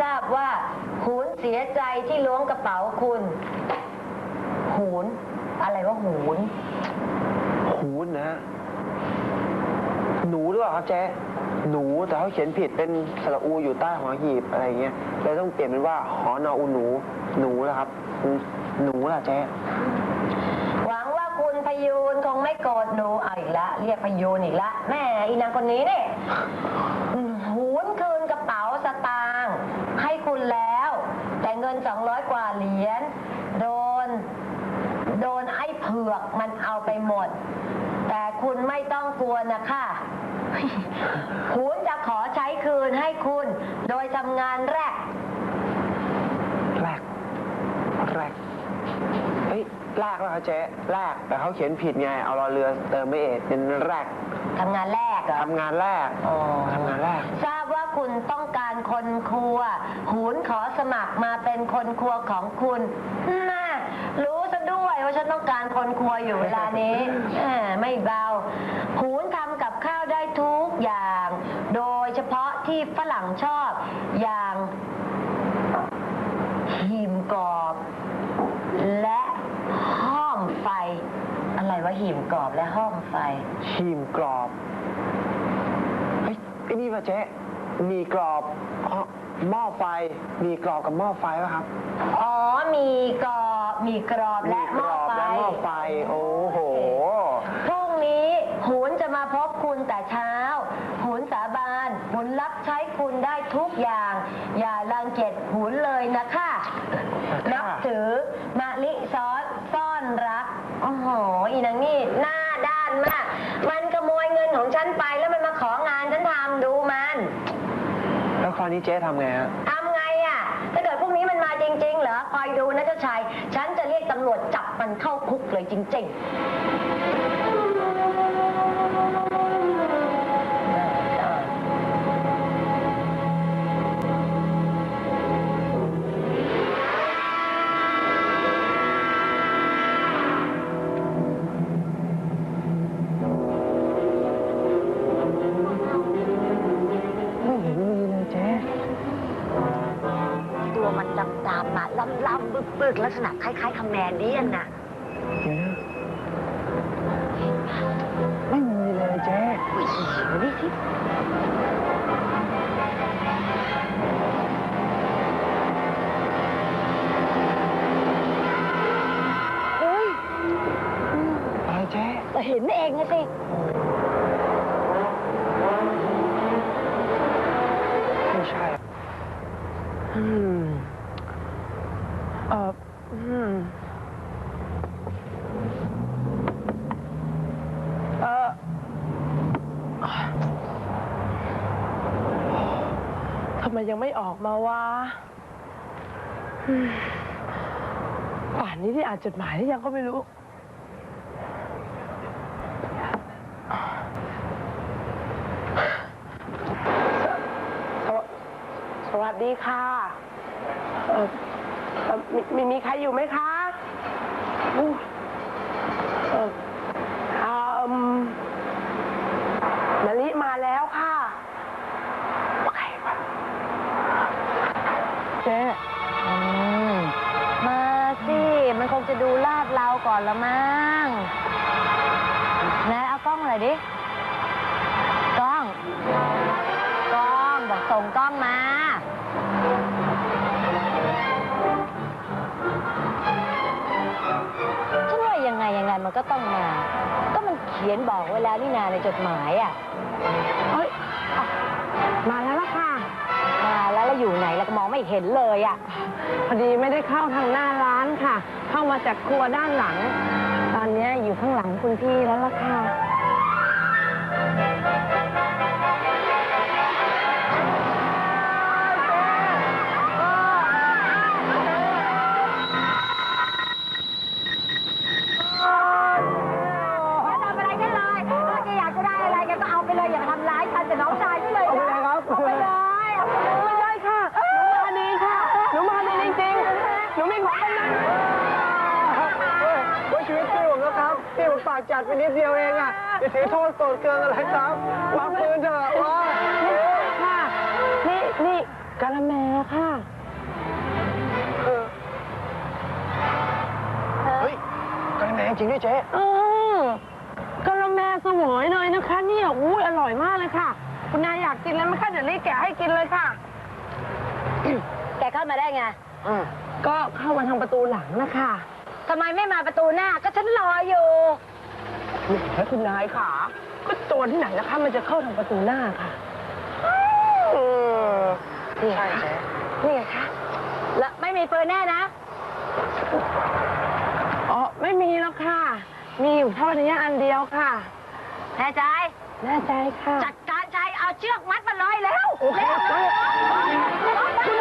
ทราบว่า หูนเสียใจที่ล้วงกระเป๋าคุณ หูน อะไรว่าหูน หูนนะฮะหนูหรือเปล่าครับเจ๊หนูแต่เขาเขียนผิดเป็นสระอูอยู่ใต้หอหีบอะไรเงี้ยเลยต้องเปลี่ยนเป็นว่าหอนออูหนู หนูนะครับ หนูล่ะเจ๊หวังว่าคุณพยูนคงไม่โกรธหนูเอาอีกละเรียกพยูนอีกละแม่อีนางคนนี้เนี่ย หูนคืนกระเป๋าสตางค์ให้คุณ แล้ว แต่เงิน 200 กว่าเหรียญโดน โดนไอ้เผือกมันเอาไปหมด แต่คุณไม่ต้องกลัวนะคะคุณจะขอใช้คืนให้คุณ โดยทำงานแรก แรก แรกเฮ้ยแรกแล้วครับเจ๊แรกแต่เขาเขียนผิดไง เอารอเรือเติมไม่เอกเป็นแรกทำงานแรกเหรอทำงานแรกอ๋อทำงานแรกทราบว่าคุณต้องการ คนครัว หูนขอสมัครมาเป็นคนครัวของคุณน่ารู้ซะด้วยว่าฉันต้องการคนครัวอยู่เวลานี้แหมไม่เบาหูนทำกับข้าวได้ทุกอย่าง โดยเฉพาะที่ฝรั่งชอบอย่างหิมกรอบ และห้อมไฟ อะไรวะหิมกรอบและห้อมไฟชีมกรอบ เฮ้ยไอ้นี่ป่ะเจ๊ มีกรอบอ๋อหม้อไฟ มีกรอบกับหม้อไฟป่ะครับอ๋อ มีกรอบมีกรอบและหม้อไฟ และหม้อไฟ โอ้โห พรุ่งนี้หุนจะมาพบคุณแต่เช้า หุนสาบานหุนรับใช้คุณได้ทุกอย่าง อย่ารังเกียจหุนเลยนะคะค่ะนับถือมะลิซอสซ่อนรัก โอ้โห อีนางนี่หน้าด้านมาก มันขโมยเงินของฉันไปแล้วมันมาของานฉันทำดูมัน แล้วคราว นี้เจ๊ทำไงฮะ ทำไงอะ ถ้าเกิดพวกนี้มันมาจริง ๆ เหรอ คอยดูนะเจ้าชาย ฉันจะเรียกตำรวจจับมันเข้าคุกเลยจริง ๆ ล่ำๆบึกๆลักษณะคล้ายๆคาแมเดียนน่ะ เดี๋ยวนะไม่มีเลยเจ๊อุ้ยนี่สิเฮ้ยอะไรเจ๊เห็นเองนะสิ ไม่ใช่ อืม เอออืมเออทำไมยังไม่ออกมาวะอืมป่านนี้ที่อ่านจดหมายหรือยังก็ไม่รู้ สวสวัสดีค่ะเออ มีมีมีใครอยู่ไหมคะอู้เอ่ออ่ามมะลิมาแล้วค่ะใครวะเจ๊อืมมาสิ มันคงจะดูลาดเราก่อนละมั้งไหนเอากล้องหน่อยดิ ขียนบอกไว้แล้วนี่นาในจดหมายอะเฮ้ยอะมาแล้วล่ะค่ะ มาแล้วแล้วอยู่ไหนแล้วก็มองไม่เห็นเลยอะ พอดีไม่ได้เข้าทางหน้าร้านค่ะ เข้ามาจากครัวด้านหลัง ตอนนี้อยู่ข้างหลังคุณพี่แล้วล่ะค่ะำร้ายฉันแต่น้องชายฉันเลยเอาไปเลยครับเอาไปเลยเอาไปเลยไม่ได้ค่ะหนูมาดีค่ะหนูมาดีจริงๆหนูมีของกำนันว่าชีวิตพี่ผมนะครับพี่ผมปากจัดไปนิดเดียวเองอะอย่าถือโทษโกรธเคืองอะไรครับวางปืนเถอะว่าค่ะนี่นี่กะละแมค่ะเฮ้ยกระแมจริงด้วยเจ๊เออกะละแมสวยเลยนะคะเนี่ยอุ้ยอร่อยมากเลยค่ะ คุณนายอยากกินแล้วไหมคะเดี๋ยวรีบแกะให้กินเลยค่ะ แกเข้ามาได้ไงอืมก็เข้ามาทางประตูหลังนะคะทำไมไม่มาประตูหน้าก็ฉันรออยู่แล้วคุณนายค่ะ ก็ตัวที่ไหนนะคะ มันจะเข้าทางประตูหน้าค่ะนี่ใช่เจ๊นี่ไงคะแล้วไม่มีปืนแน่นะ อ๋อ ไม่มีแล้วค่ะ มีอยู่เท่านี้อันเดียวค่ะ แน่ใจ แน่ใจค่ะ จัดการใจ เอาเชือกมัดมันเลยแล้วโอเคเร็วได้เร็ว